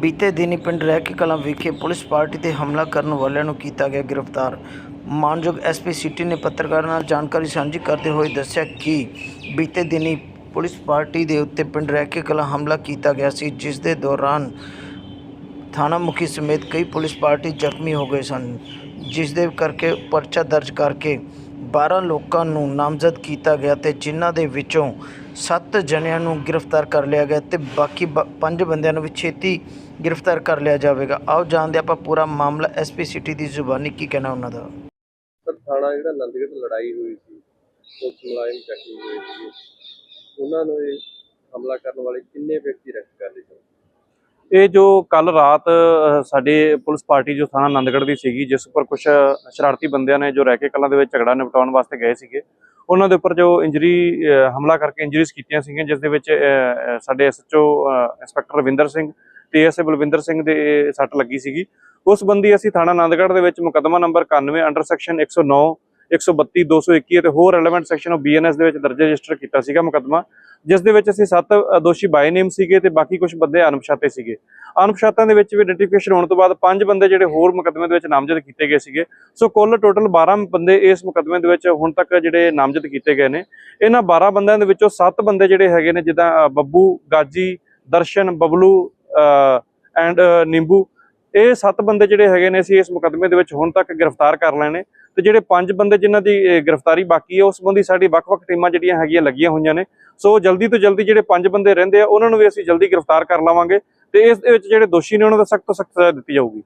ਬੀਤੇ ਦਿਨੀ ਪਿੰਡ ਰਹਿ ਕੇ ਕਲਾਂ ਵਿਖੇ ਪੁਲਿਸ ਪਾਰਟੀ ਤੇ ਹਮਲਾ ਕਰਨ ਵਾਲਿਆਂ ਨੂੰ ਕੀਤਾ ਗਿਆ ਗ੍ਰਿਫਤਾਰ। ਮਾਨਯੋਗ ਐਸਪੀ ਸਿਟੀ ਨੇ ਪੱਤਰਕਾਰਾਂ ਨਾਲ ਜਾਣਕਾਰੀ ਸਾਂਝੀ ਕਰਦੇ ਹੋਏ ਦੱਸਿਆ ਕਿ ਬੀਤੇ ਦਿਨੀ ਪੁਲਿਸ ਪਾਰਟੀ ਦੇ ਉੱਤੇ ਪਿੰਡ ਰਹਿ ਕੇ ਕਲਾਂ ਹਮਲਾ ਕੀਤਾ ਗਿਆ ਸੀ, ਜਿਸ ਦੇ ਦੌਰਾਨ ਥਾਣਾ ਮੁਖੀ ਸਮੇਤ ਕਈ ਪੁਲਿਸ ਪਾਰਟੀ ਜ਼ਖਮੀ ਹੋ ਗਏ ਸਨ, ਜਿਸ ਦੇ ਕਰਕੇ ਪਰਚਾ ਦਰਜ ਕਰਕੇ 12 ਲੋਕਾਂ ਨੂੰ ਨਾਮਜ਼ਦ ਕੀਤਾ ਗਿਆ ਅਤੇ ਜਿਨ੍ਹਾਂ ਦੇ ਵਿੱਚੋਂ ਸੱਤ ਜਣਿਆਂ ਨੂੰ ਗ੍ਰਿਫਤਾਰ ਕਰ ਲਿਆ ਗਿਆ ਅਤੇ ਬਾਕੀ ਪੰਜ ਬੰਦਿਆਂ ਨੂੰ ਵੀ ਛੇਤੀ ਗ੍ਰਿਫਤਾਰ ਕਰ ਲਿਆ ਜਾਵੇਗਾ। ਆਓ ਜਾਣਦੇ ਹਾਂ ਆਪਾਂ ਪੂਰਾ ਮਾਮਲਾ ਐਸਪੀ ਸਿਟੀ ਦੀ ਜ਼ੁਬਾਨੀ ਕੀ ਕਹਿਣਾ ਉਹਨਾਂ ਦਾ। ਸਰ, ਥਾਣਾ ਜਿਹੜਾ ਨੰਦਗੜ੍ਹ ਲੜਾਈ ਹੋਈ ਸੀ, ਪੁਲਿਸ ਮੁਲਾਜ਼ਮ ਜ਼ਖਮੀ ਹੋਏ ਸੀ, ਉਹਨਾਂ ਨੂੰ ਇਹ ਹਮਲਾ ਕਰਨ ਵਾਲੇ ਕਿੰਨੇ ਵਿਅਕਤੀ ਅਰੈਸਟ ਕਰ ਲਏ? ਇਹ ਜੋ ਕੱਲ ਰਾਤ ਸਾਡੇ ਪੁਲਿਸ ਪਾਰਟੀ ਜੋ ਥਾਣਾ ਆਨੰਦਗੜ੍ਹ ਦੀ ਸੀਗੀ ਜਿਸ ਉੱਪਰ ਕੁਝ ਸ਼ਰਾਰਤੀ ਬੰਦਿਆਂ ਨੇ ਜੋ ਰਹਿ ਕੇ ਕਲਾਂ ਦੇ ਵਿੱਚ ਝਗੜਾ ਨਿਪਟਾਉਣ ਵਾਸਤੇ ਗਏ ਸੀਗੇ ਉਹਨਾਂ ਦੇ ਉੱਪਰ ਜੋ ਇੰਜਰੀ ਹਮਲਾ ਕਰਕੇ ਇੰਜਰੀਜ਼ ਕੀਤੀਆਂ ਸੀਗੀਆਂ ਜਿਸ ਦੇ ਵਿੱਚ ਅ, ਅ, ਸਾਡੇ ਐਸਐਚਓ ਇੰਸਪੈਕਟਰ ਰਵਿੰਦਰ ਸਿੰਘ ਤੇ ਐਸਏ ਬਲਵਿੰਦਰ ਸਿੰਘ ਦੇ ਸੱਟ ਲੱਗੀ ਸੀਗੀ। ਉਸ ਬੰਦੀ ਅਸੀਂ ਥਾਣਾ ਆਨੰਦਗੜ੍ਹ ਦੇ ਵਿੱਚ ਮੁਕੱਦਮਾ ਨੰਬਰ 91 ਅੰਡਰ ਸੈਕਸ਼ਨ 109 132 221 ਅਤੇ ਹੋਰ ਰੈਲੇਵੈਂਟ ਸੈਕਸ਼ਨ ਆਫ ਬੀਐਨਐਸ ਦੇ ਵਿੱਚ ਦਰਜ ਰਜਿਸਟਰ ਕੀਤਾ ਸੀਗਾ ਮੁਕੱਦਮਾ, ਜਿਸ ਦੇ ਵਿੱਚ ਅਸੀਂ ਸੱਤ ਦੋਸ਼ੀ ਬਾਈ ਨੇਮ ਸੀਗੇ ਤੇ ਬਾਕੀ ਕੁਝ ਬੰਦੇ ਅਣਪਛਾਤੇ ਸੀਗੇ। ਅਣਪਛਾਤਿਆਂ ਦੇ ਵਿੱਚ ਵੀ ਆਇਡੈਂਟੀਫਿਕੇਸ਼ਨ ਹੋਣ ਤੋਂ ਬਾਅਦ ਪੰਜ ਬੰਦੇ ਜਿਹੜੇ ਹੋਰ ਮੁਕੱਦਮੇ ਦੇ ਵਿੱਚ ਨਾਮਜ਼ਦ ਕੀਤੇ ਗਏ ਸੀਗੇ। ਸੋ ਕੁੱਲ ਟੋਟਲ 12 ਬੰਦੇ ਇਸ ਮੁਕੱਦਮੇ ਦੇ ਵਿੱਚ ਹੁਣ ਤੱਕ ਜਿਹੜੇ ਨਾਮਜ਼ਦ ਕੀਤੇ ਗਏ ਨੇ। ਇਹਨਾਂ 12 ਬੰਦਿਆਂ ਦੇ ਵਿੱਚੋਂ ਸੱਤ ਬੰਦੇ ਜਿਹੜੇ ਹੈਗੇ ਨੇ ਜਿੱਦਾਂ ਬੱਬੂ, ਗਾਜੀ, ਦਰਸ਼ਨ, ਬਬਲੂ ਐਂਡ ਨਿੰਬੂ, ਇਹ ਸੱਤ ਬੰਦੇ ਜਿਹੜੇ ਹੈਗੇ ਨੇ ਅਸੀਂ ਇਸ ਮੁਕੱਦਮੇ ਦੇ ਵਿੱਚ ਹੁਣ ਤੱਕ ਗ੍ਰਿਫਤਾਰ ਕਰ ਲਏ ਨੇ। ਤੇ ਜਿਹੜੇ ਪੰਜ ਬੰਦੇ ਜਿਨ੍ਹਾਂ ਦੀ ਗ੍ਰਿਫਤਾਰੀ ਬਾਕੀ ਹੈ, ਉਸ ਸੰਬੰਧੀ ਸਾਡੀ ਵੱਖ-ਵੱਖ ਟੀਮਾਂ ਜਿਹੜੀਆਂ ਹੈਗੀਆਂ ਲੱਗੀਆਂ ਹੋਈਆਂ ਨੇ। ਸੋ ਜਲਦੀ ਤੋਂ ਜਲਦੀ ਜਿਹੜੇ ਪੰਜ ਬੰਦੇ ਰਹਿੰਦੇ ਆ, ਉਹਨਾਂ ਨੂੰ ਵੀ ਅਸੀਂ ਜਲਦੀ ਗ੍ਰਿਫਤਾਰ ਕਰ ਲਵਾਂਗੇ ਤੇ ਇਸ ਦੇ ਵਿੱਚ ਜਿਹੜੇ ਦੋਸ਼ੀ ਨੇ, ਉਹਨਾਂ ਦਾ ਸਖਤ ਤੋਂ ਸਖਤ ਸਜ਼ਾ ਦਿੱਤੀ ਜਾਊਗੀ।